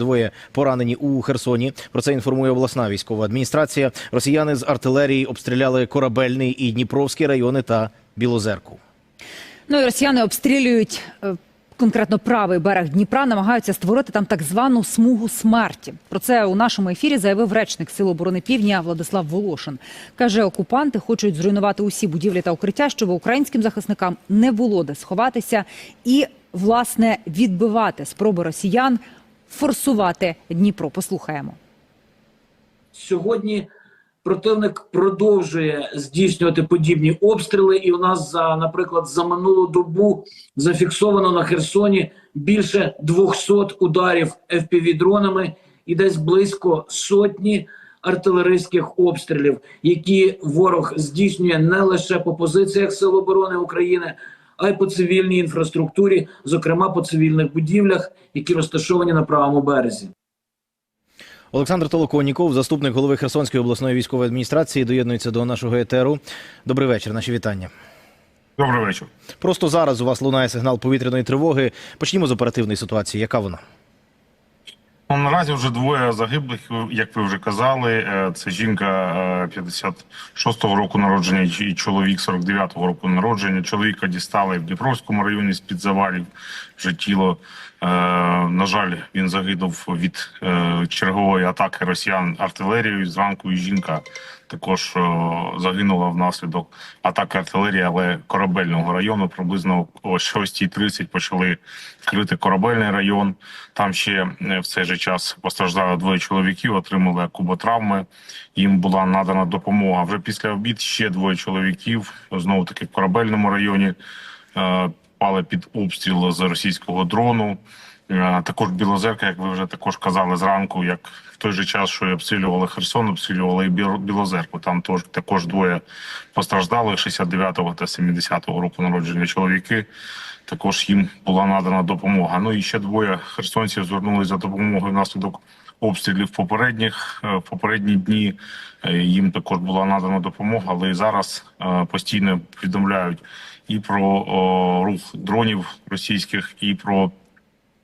Двоє поранені у Херсоні. Про це інформує обласна військова адміністрація. Росіяни з артилерії обстріляли корабельний і Дніпровський райони та Білозерку. Ну і росіяни обстрілюють е, конкретно правий берег Дніпра, намагаються створити там так звану смугу смерті. Про це у нашому ефірі заявив речник Сил оборони Півдня Владислав Волошин. Каже, окупанти хочуть зруйнувати усі будівлі та укриття, щоб українським захисникам не було де сховатися і власне відбивати спроби росіян форсувати Дніпро. Послухаємо. Сьогодні противник продовжує здійснювати подібні обстріли, і у нас за, наприклад, за минулу добу зафіксовано на Херсоні більше 200 ударів fpv дронами і десь близько сотні артилерійських обстрілів, які ворог здійснює не лише по позиціях Сил оборони України, а й по цивільній інфраструктурі, зокрема по цивільних будівлях, які розташовані на правому березі. Олександр Толоконіков, заступник голови Херсонської обласної військової адміністрації, доєднується до нашого етеру. Добрий вечір. Наші вітання. Добрий вечір. Просто зараз у вас лунає сигнал повітряної тривоги. Почнімо з оперативної ситуації. Яка вона? Ну, наразі вже двоє загиблих, як ви вже казали. Е, Це жінка е, 56-го року народження і чоловік 49-го року народження. Чоловіка дістали в Дніпровському районі з під завалів. Вже тіло. Е, На жаль, він загинув від е, чергової атаки росіян артилерією. Зранку і жінка також е, загинула внаслідок атаки артилерії, але корабельного району. Приблизно о 6.30 почали крити корабельний район. Там ще в цей же час постраждали двоє чоловіків, отримали куботравми. Їм була надана допомога. Вже після обід ще двоє чоловіків знову таки в корабельному районі е, пали під обстріл з російського дрону. Е, Також Білозерка, як ви вже також казали зранку, як в той же час, що і обстрілювали Херсон, обстрілювали і Білозерку. Там тож також двоє постраждали 69-го та 70-го року народження чоловіки. Також їм була надана допомога. Ну і ще двоє херсонців звернулися за допомогою внаслідок обстрілів попередніх е, в попередні дні. Е, Їм також була надана допомога, але і зараз постійно повідомляють і про рух дронів російських, і про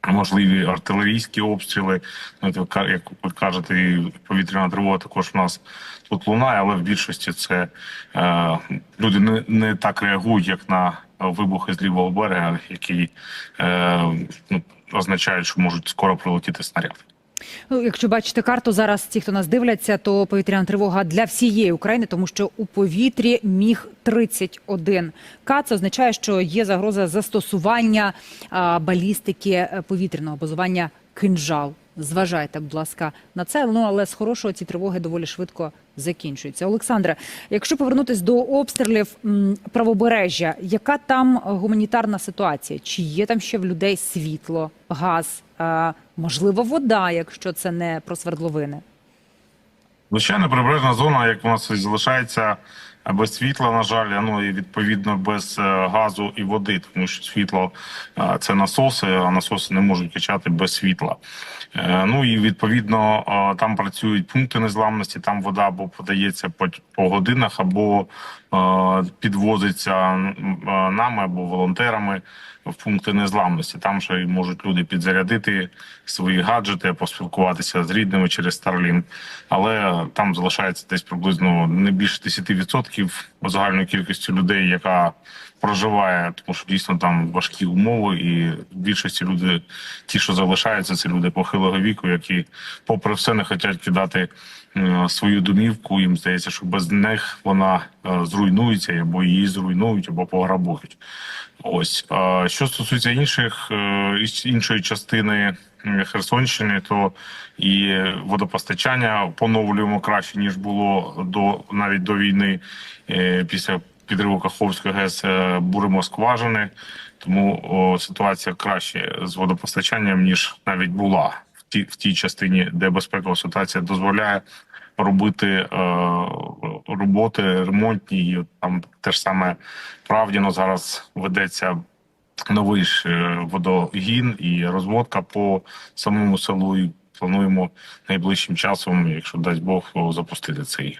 можливі артилерійські обстріли. Ну, як ви кажете, повітряна тривога також в нас тут лунає, але в більшості це е, люди не, не так реагують, як на вибухи з лівого берега, які е, ну, означають, що можуть скоро прилетіти снаряди. Ну, якщо бачите карту зараз, ті, хто нас дивляться, то повітряна тривога для всієї України, тому що у повітрі міг 31 К. Це означає, що є загроза застосування балістики е, повітряного базування кинжал. Зважайте, будь ласка, на це. Ну але з хорошого ці тривоги доволі швидко закінчуються. Олександре, якщо повернутись до обстрілів правобережжя, яка там гуманітарна ситуація? Чи є там ще в людей світло, газ, можливо, вода, якщо це не про свердловини? Звичайно, прибережна зона, як у нас залишається без світла, на жаль, ну і відповідно без е, газу і води, тому що світло е, це насоси, а насоси не можуть качати без світла. Е, Ну і відповідно там працюють пункти незламності, там вода або подається по, годинах, або підвозиться нами або волонтерами в пункти незламності. Там ще можуть люди підзарядити свої гаджети, поспілкуватися з рідними через Starlink. Але там залишається десь приблизно не більше 10% загальної кількості людей, яка проживає, тому що дійсно там важкі умови, і більшості люди, ті, що залишаються, це люди похилого віку, які, попри все, не хочуть кидати е, свою домівку. Їм здається, що без них вона е, зруйнується, або її зруйнують, або пограбують. Ось що стосується інших е, іншої частини Херсонщини, то і водопостачання поновлюємо краще ніж було до навіть до війни. Е, Після підриву Каховської ГЕС е, буримо скважини, тому о, ситуація краще з водопостачанням ніж навіть була в тій в тій частині, де безпекова ситуація дозволяє робити е, роботи ремонтні. І там те ж саме Правдіно зараз ведеться новий ж е, водогін і розводка по самому селу. І плануємо найближчим часом, якщо дасть Бог, запустити цей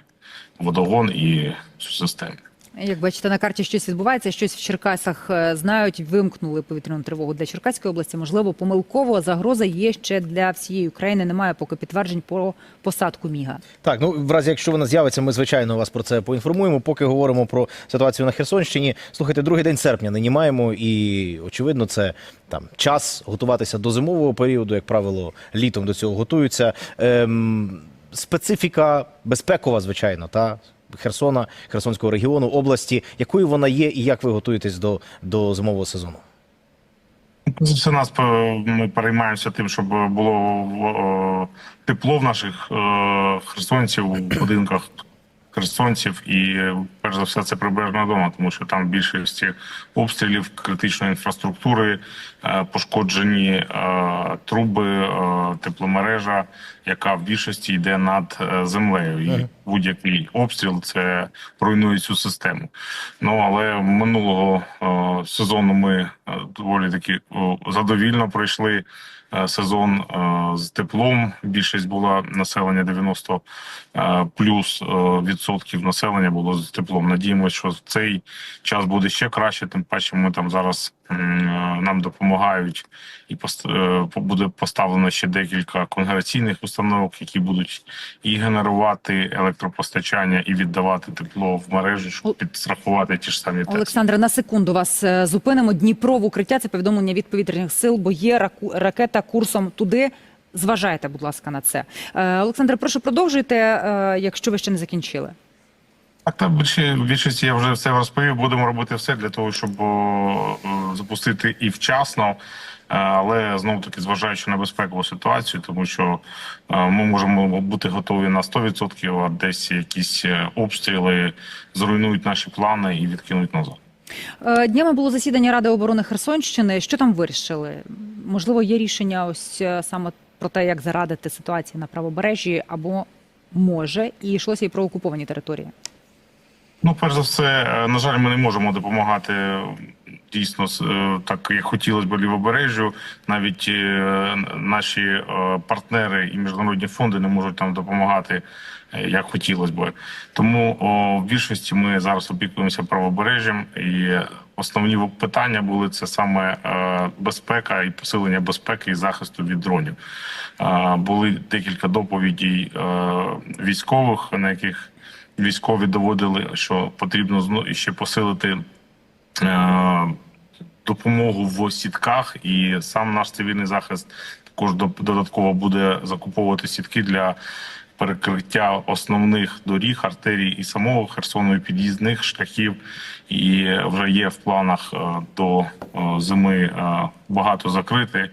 водогон і цю систему. Як бачите, на карті щось відбувається, щось в Черкасах е, знають, вимкнули повітряну тривогу для Черкаської області. Можливо, помилково загроза є ще для всієї України. Немає поки підтверджень про посадку міга. Так, ну в разі, якщо вона з'явиться, ми звичайно вас про це поінформуємо. Поки говоримо про ситуацію на Херсонщині. Слухайте, другий день серпня нині маємо, і очевидно, це там час готуватися до зимового періоду. Як правило, літом до цього готуються. Ем, специфіка безпекова, звичайно, та Херсона, Херсонського регіону, області. Якою вона є, і як ви готуєтесь до, до зимового сезону? Це нас е, ми переймаємося тим, щоб було тепло в наших е, херсонців у будинках херсонців, і перш за все це прибережна дома, тому що там більшість обстрілів критичної інфраструктури, е, пошкоджені е, труби, е, тепломережа, яка в більшості йде над землею. І будь-який обстріл це руйнує цю систему. Ну але минулого сезону ми доволі таки задовільно пройшли сезон з теплом. Більшість була населення 90 е, плюс відсотків населення було з теплом. Надіємося, що в цей час буде ще краще. Тим паче, ми там зараз е, нам допомагають, і е, буде поставлено ще декілька конгрегаційних установок, які будуть і генерувати електропостачання, і віддавати тепло в мережі, О- щоб підстрахувати ті ж самі ТЕЦ. Олександре, на секунду вас е, зупинимо. Дніпро в укриття. Це повідомлення від повітряних сил, бо є ракета курсом туди. Зважайте, будь ласка, на це. Олександре, прошу продовжуйте, якщо ви ще не закінчили. Так, та більше більшості я вже все розповів. Будемо робити все для того, щоб о, запустити і вчасно. Е, Але знову таки зважаючи на безпекову ситуацію, тому що е, ми можемо бути готові на 100%, а десь якісь е, обстріли зруйнують наші плани і відкинуть назад. Днями було засідання Ради оборони Херсонщини. Що там вирішили? Можливо, є рішення ось саме про те, як зарадити ситуації на правобережжі, або може, і йшлося і про окуповані території. Ну, перш за все, е, на жаль, ми не можемо допомагати е, дійсно е, так, як хотілося б лівобережжю. Навіть наші партнери і міжнародні фонди не можуть нам допомагати, як хотілося б. Тому в більшості ми зараз опікуємося правобережжям, і основні питання були це саме безпека і посилення безпеки і захисту від дронів. Були декілька доповідей військових, на яких військові доводили, що потрібно ще посилити е, допомогу в сітках, і сам наш цивільний захист також до- додатково буде закуповувати сітки для перекриття основних доріг, артерій і самого Херсону, і під'їзних шляхів. І вже є в планах е, до е, зими багато закрити.